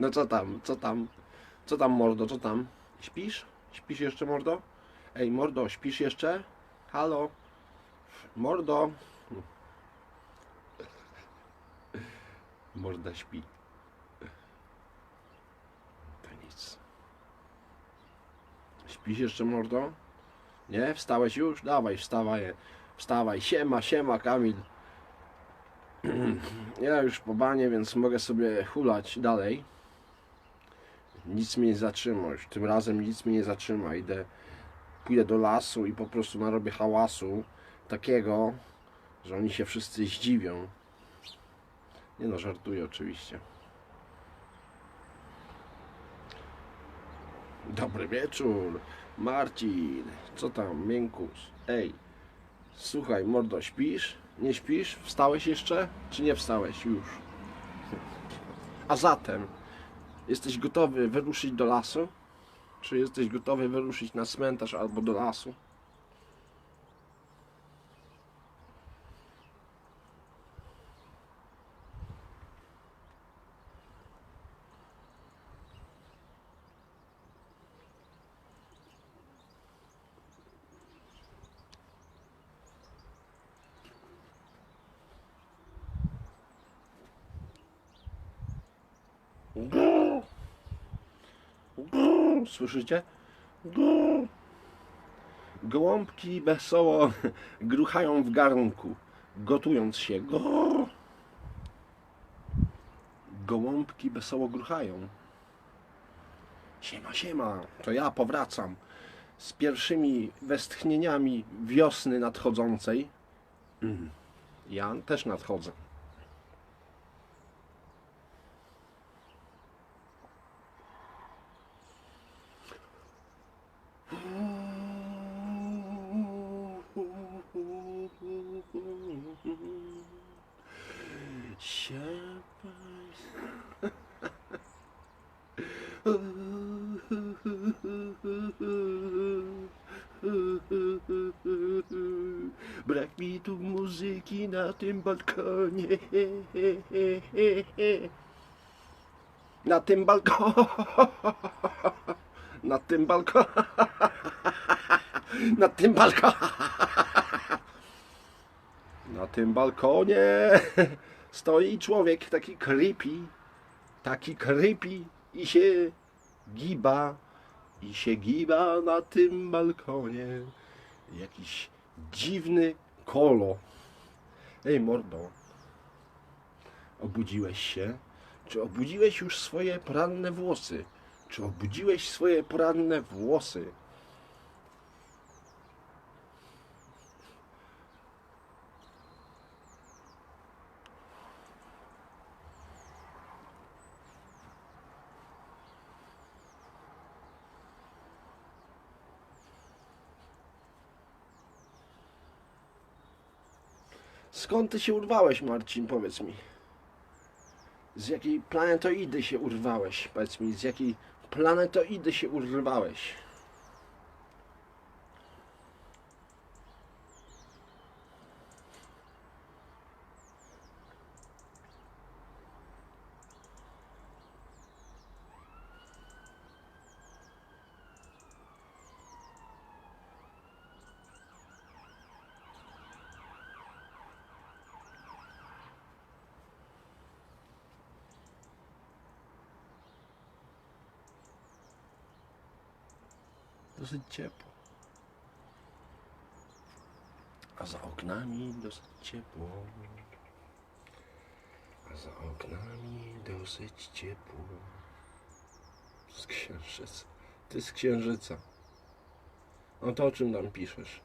No co tam, co tam? Co tam, mordo, co tam? Śpisz? Śpisz jeszcze, mordo? Ej, mordo, śpisz jeszcze? Halo? Mordo? Morda śpi. To nic. Śpisz jeszcze, mordo? Nie? Wstałeś już? Dawaj, wstawaj. Wstawaj. Siema, siema, Kamil. Ja już po banie, więc mogę sobie hulać dalej. Nic mnie nie zatrzyma już. Tym razem nic mnie nie zatrzyma. Idę, pójdę do lasu i po prostu narobię hałasu takiego, że oni się wszyscy zdziwią. Nie no, żartuję oczywiście. Dobry wieczór, Marcin. Co tam, miękus? Ej, słuchaj, mordo, śpisz? Nie śpisz? Wstałeś jeszcze? Czy nie wstałeś już? A zatem, jesteś gotowy wyruszyć do lasu? Czy jesteś gotowy wyruszyć na cmentarz albo do lasu? Grrr. Słyszycie? Grrr. Gołąbki wesoło gruchają w garnku, gotując się. Grrr. Gołąbki wesoło gruchają. Siema, siema, to ja powracam z pierwszymi westchnieniami wiosny nadchodzącej. Mm. Ja też nadchodzę. Brak mi tu muzyki na tym balkonie. Na tym balkonie. Na tym balkonie. Na tym balkonie. Na tym balkonie stoi człowiek taki creepy, taki creepy i się giba, i się giba na tym balkonie. Jakiś dziwny kolo. Ej mordo, obudziłeś się? Czy obudziłeś już swoje poranne włosy? Czy obudziłeś swoje poranne włosy? Skąd ty się urwałeś, Marcin? Powiedz mi. Z jakiej planetoidy się urwałeś? Powiedz mi, z jakiej planetoidy się urwałeś? Dosyć ciepło. A za oknami dosyć ciepło. A za oknami dosyć ciepło. Z księżyca. Ty z księżyca. No to o czym tam piszesz?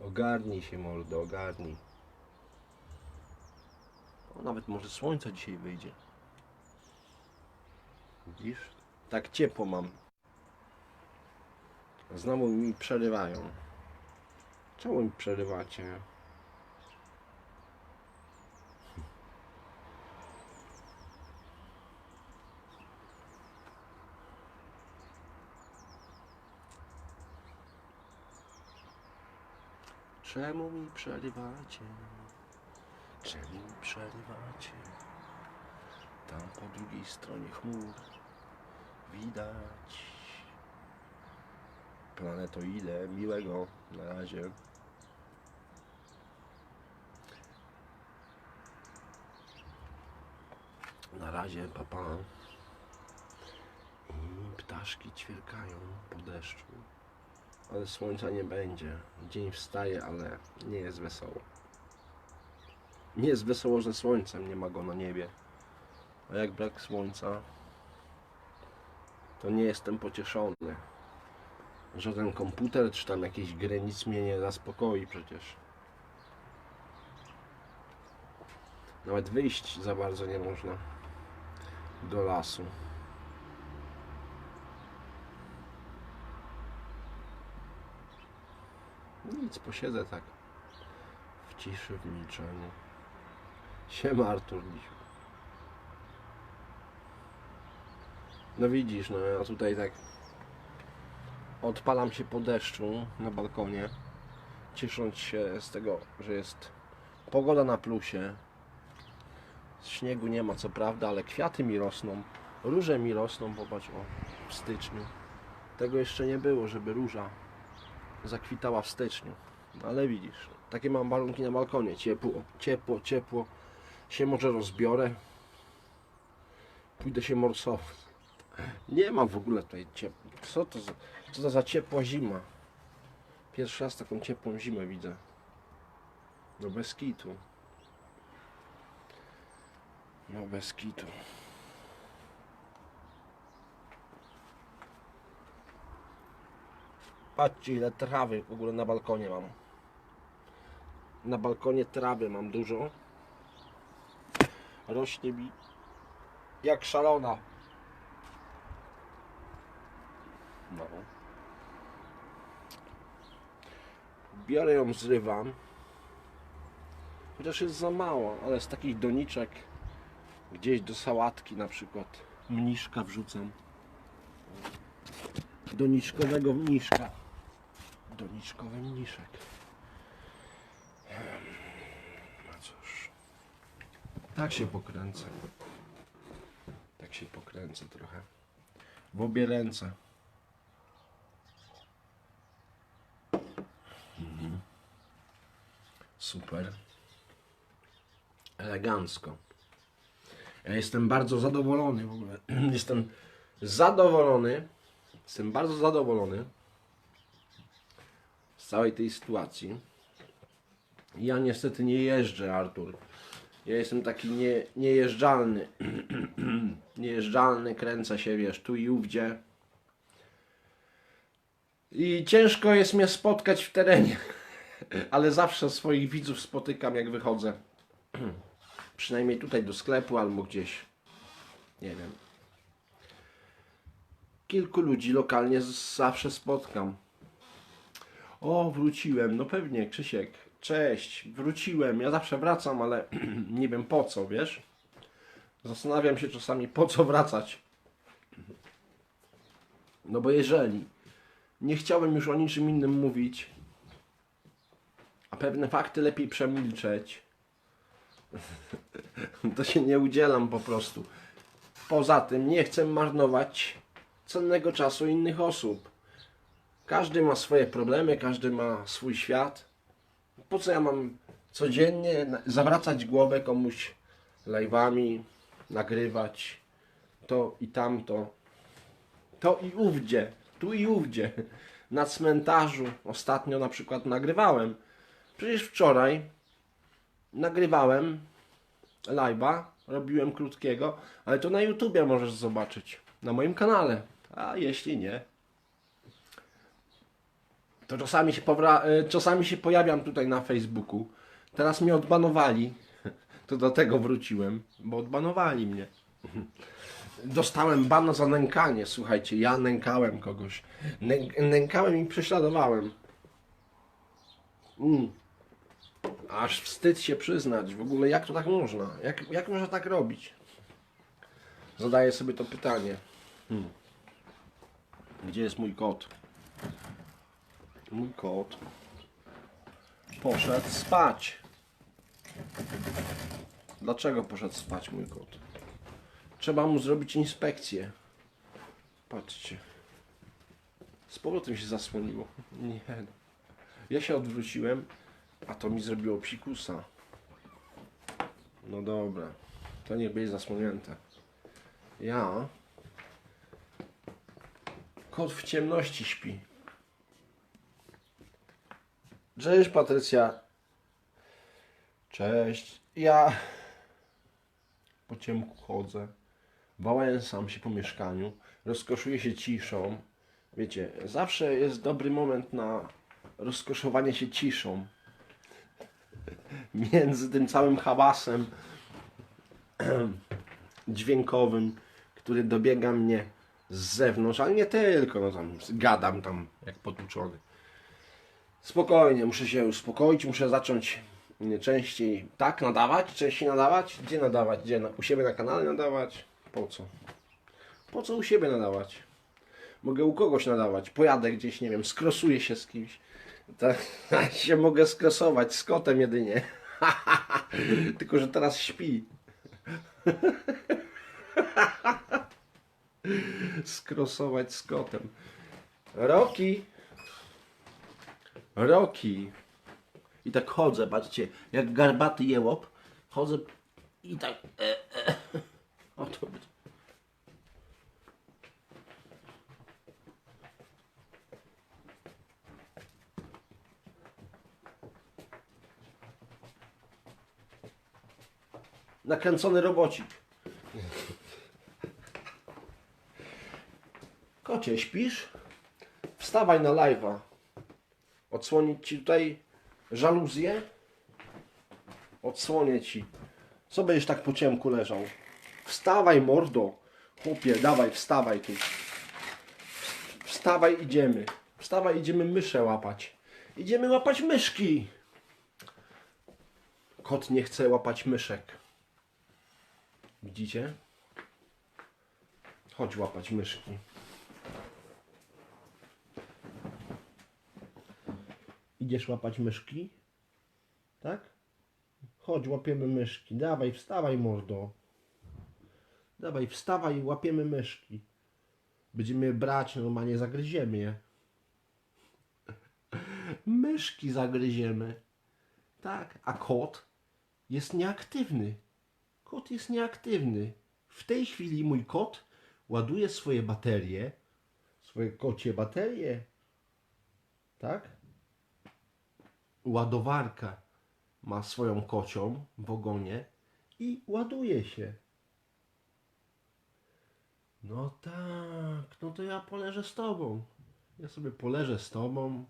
Ogarnij się, mordo, ogarnij. O, nawet może słońce dzisiaj wyjdzie. Widzisz? Tak ciepło mam. Znowu mi przerywają. Czemu mi przerywacie? Czemu mi przerywacie? Czemu przerywacie? Tam po drugiej stronie chmur widać planetoidę miłego na razie. Na razie papa. I ptaszki ćwierkają po deszczu. Ale słońca nie będzie. Dzień wstaje, ale nie jest wesoło. Nie jest wesoło ze słońcem, nie ma go na niebie. A jak brak słońca, to nie jestem pocieszony. Żaden komputer czy tam jakieś gry nic mnie nie zaspokoi przecież. Nawet wyjść za bardzo nie można do lasu. Nic, posiedzę tak w ciszy, w milczeniu. Siema Artur Lisiu. No widzisz, no ja tutaj tak odpalam się po deszczu na balkonie, ciesząc się z tego, że jest pogoda na plusie. Śniegu nie ma co prawda, ale kwiaty mi rosną, róże mi rosną, popatrz o, w styczniu. Tego jeszcze nie było, żeby róża zakwitała w styczniu. No, Ale widzisz, takie mam warunki na balkonie. Ciepło, ciepło, ciepło. Się może rozbiorę. Pójdę się morsować. Nie ma w ogóle tutaj ciepło. Co to za, co to za ciepła zima? Pierwszy raz taką ciepłą zimę widzę. No bez kitu. No bez kitu. Patrzcie ile trawy w ogóle na balkonie mam. Na balkonie trawy mam dużo. Rośnie mi jak szalona. Biorę ją, zrywam. Chociaż jest za mało, ale z takich doniczek gdzieś do sałatki na przykład mniszka wrzucam. Doniczkowego mniszka. Doniczkowy mniszek. No cóż. Tak się pokręcę. Tak się pokręcę trochę. W obie ręce. Super. Elegancko. Ja jestem bardzo zadowolony w ogóle. Jestem zadowolony. Jestem bardzo zadowolony z całej tej sytuacji. Ja niestety nie jeżdżę, Artur. Ja jestem taki nie, niejeżdżalny. niejeżdżalny, kręcę się, wiesz, tu i ówdzie. I ciężko jest mnie spotkać w terenie. Ale zawsze swoich widzów spotykam, jak wychodzę. Przynajmniej tutaj do sklepu albo gdzieś. Nie wiem. Kilku ludzi lokalnie zawsze spotkam. O, wróciłem. No pewnie, Krzysiek. Cześć, wróciłem. Ja zawsze wracam, ale nie wiem po co, wiesz? Zastanawiam się czasami po co wracać. No bo jeżeli nie chciałem już o niczym innym mówić, pewne fakty lepiej przemilczeć, to się nie udzielam po prostu. Poza tym nie chcę marnować cennego czasu innych osób. Każdy ma swoje problemy, każdy ma swój świat. Po co ja mam codziennie zawracać głowę komuś live'ami, nagrywać to i tamto, to i ówdzie, tu i ówdzie. Na cmentarzu ostatnio na przykład nagrywałem. Przecież wczoraj nagrywałem live'a, robiłem krótkiego, ale to na YouTubie możesz zobaczyć, na moim kanale. A jeśli nie, to czasami się, e, czasami się pojawiam tutaj na Facebooku. Teraz mnie odbanowali, to do tego wróciłem, bo odbanowali mnie. Dostałem bana za nękanie, słuchajcie, ja nękałem kogoś. Nę- nękałem i prześladowałem. Mm. Aż wstyd się przyznać, w ogóle jak to tak można? Jak, jak można tak robić? Zadaję sobie to pytanie. Hmm. Gdzie jest mój kot? Mój kot poszedł spać. Dlaczego poszedł spać mój kot? Trzeba mu zrobić inspekcję. Patrzcie. Z powrotem się zasłoniło. Nie. Ja się odwróciłem, a to mi zrobiło psikusa. No dobra. To niech będzie zasłonięte. Ja. Kot w ciemności śpi. Cześć Patrycja. Cześć. Ja po ciemku chodzę. Wałęsam się po mieszkaniu. Rozkoszuję się ciszą. Wiecie, zawsze jest dobry moment na rozkoszowanie się ciszą. Między tym całym hałasem dźwiękowym, który dobiega mnie z zewnątrz, ale nie tylko, no tam gadam tam jak potłuczony. Spokojnie, muszę się uspokoić, muszę zacząć częściej tak nadawać, częściej nadawać. Gdzie nadawać? Gdzie? U siebie na kanale nadawać? Po co? Po co u siebie nadawać? Mogę u kogoś nadawać. Pojadę gdzieś, nie wiem, skrosuję się z kimś. Tak się mogę skrosować z kotem jedynie. Tylko, że teraz śpi. Skrosować z kotem. Roki. Roki. I tak chodzę, patrzcie, jak garbaty jełop. Chodzę i tak. E, e. O to Nakręcony robocik. Kocie, śpisz? Wstawaj na live'a. Odsłonić ci tutaj żaluzję? Odsłonię ci. Co będziesz tak po ciemku leżał? Wstawaj, mordo. Chłopie, dawaj, wstawaj tu. Wstawaj, idziemy. Wstawaj, idziemy myszę łapać. Idziemy łapać myszki. Kot nie chce łapać myszek. Widzicie? Chodź łapać myszki. Idziesz łapać myszki? Tak? Chodź, łapiemy myszki. Dawaj, wstawaj, mordo. Dawaj, wstawaj i łapiemy myszki. Będziemy je brać, normalnie zagryziemy je. Myszki zagryziemy. Tak, a kot jest nieaktywny. Kot jest nieaktywny. W tej chwili mój kot ładuje swoje baterie, swoje kocie baterie. Tak? Ładowarka ma swoją kocią w ogonie i ładuje się. No tak, no to ja poleżę z tobą. Ja sobie poleżę z tobą,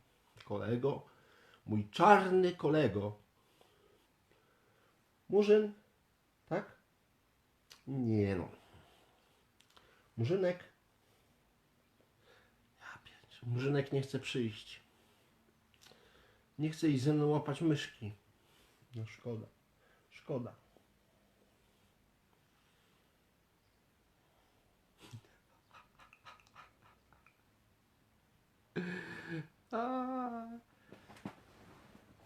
kolego. Mój czarny kolego. Murzyn? Nie no. Murzynek. Ja pierdzie- Murzynek nie chce przyjść. Nie chce iść ze mną łapać myszki. No szkoda. Szkoda. A.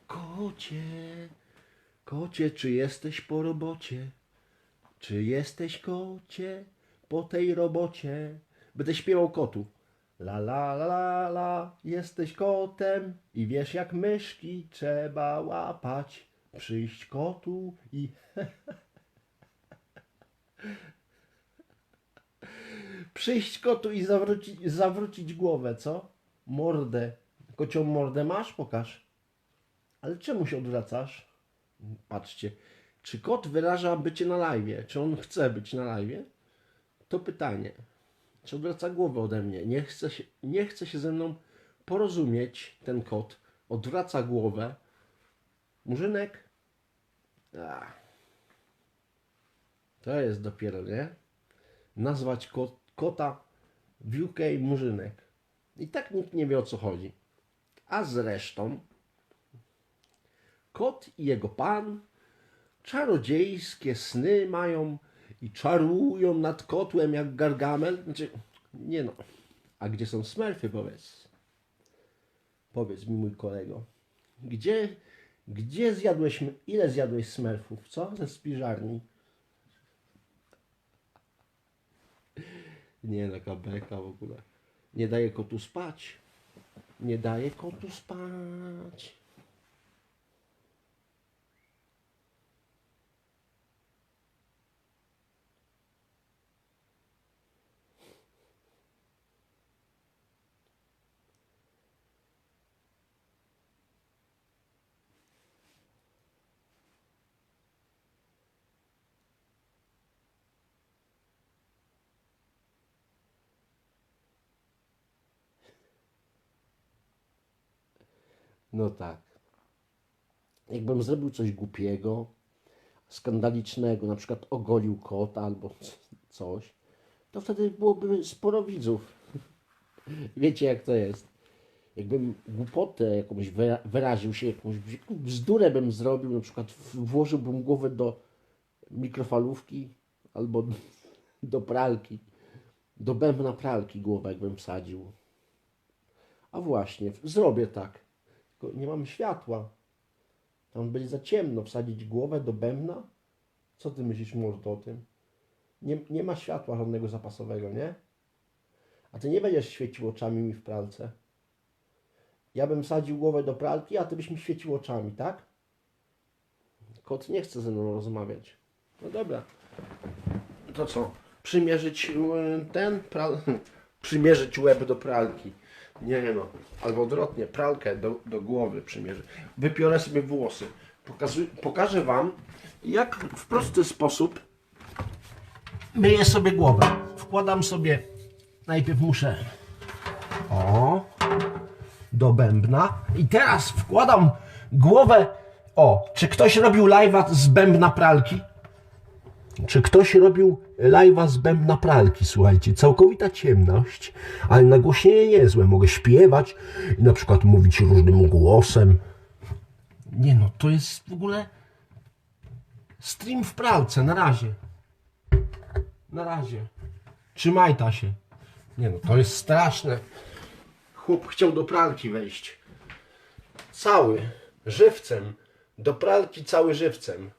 Kocie, kocie, czy jesteś po robocie? Czy jesteś kocie po tej robocie? Będę śpiewał kotu. La la la la la, jesteś kotem i wiesz jak myszki trzeba łapać. Przyjść kotu i... Przyjść kotu i zawrócić, zawrócić głowę, co? Mordę. Kocią mordę masz? Pokaż. Ale czemu się odwracasz? Patrzcie. Czy kot wyraża bycie na live? Czy on chce być na live? To pytanie. Czy odwraca głowę ode mnie? Nie chce się, nie chce się ze mną porozumieć ten kot. Odwraca głowę. Murzynek? Ach. To jest dopiero, nie? Nazwać kot, kota w UK Murzynek. I tak nikt nie wie o co chodzi. A zresztą kot i jego pan czarodziejskie sny mają i czarują nad kotłem jak gargamel. Znaczy, nie no. A gdzie są smerfy, powiedz? Powiedz mi, mój kolego. Gdzie Gdzie zjadłeś, ile zjadłeś smerfów, co? Ze spiżarni? Nie, taka beka w ogóle. Nie daje kotu spać. Nie daje kotu spać. No tak. Jakbym zrobił coś głupiego, skandalicznego, na przykład ogolił kota albo coś, to wtedy byłoby sporo widzów. Wiecie jak to jest. Jakbym głupotę jakąś wyra- wyraził się, jakąś bz- bzdurę bym zrobił, na przykład włożyłbym głowę do mikrofalówki albo do pralki, do bębna pralki głowę jakbym wsadził. A właśnie, zrobię tak. Nie mam światła. Tam będzie za ciemno. Wsadzić głowę do bębna? Co ty myślisz, mordo, o tym? Nie, nie ma światła żadnego zapasowego, nie? A ty nie będziesz świecił oczami mi w pralce. Ja bym wsadził głowę do pralki, a ty byś mi świecił oczami, tak? Kot nie chce ze mną rozmawiać. No dobra. To co? Przymierzyć y, ten pral... Przymierzyć łeb do pralki. Nie no. Albo odwrotnie, pralkę do, do głowy przymierzę. Wypiorę sobie włosy. Pokazuj, pokażę Wam, jak w prosty sposób myję sobie głowę. Wkładam sobie, najpierw muszę o, do bębna i teraz wkładam głowę, o, czy ktoś robił live'a z bębna pralki? Czy ktoś robił live'a z bębna pralki, słuchajcie, całkowita ciemność, ale nagłośnienie niezłe, mogę śpiewać i na przykład mówić różnym głosem. Nie no, to jest w ogóle stream w pralce, na razie. Na razie. Trzymaj ta się. Nie no, to jest straszne. Chłop chciał do pralki wejść. Cały, żywcem. Do pralki cały żywcem.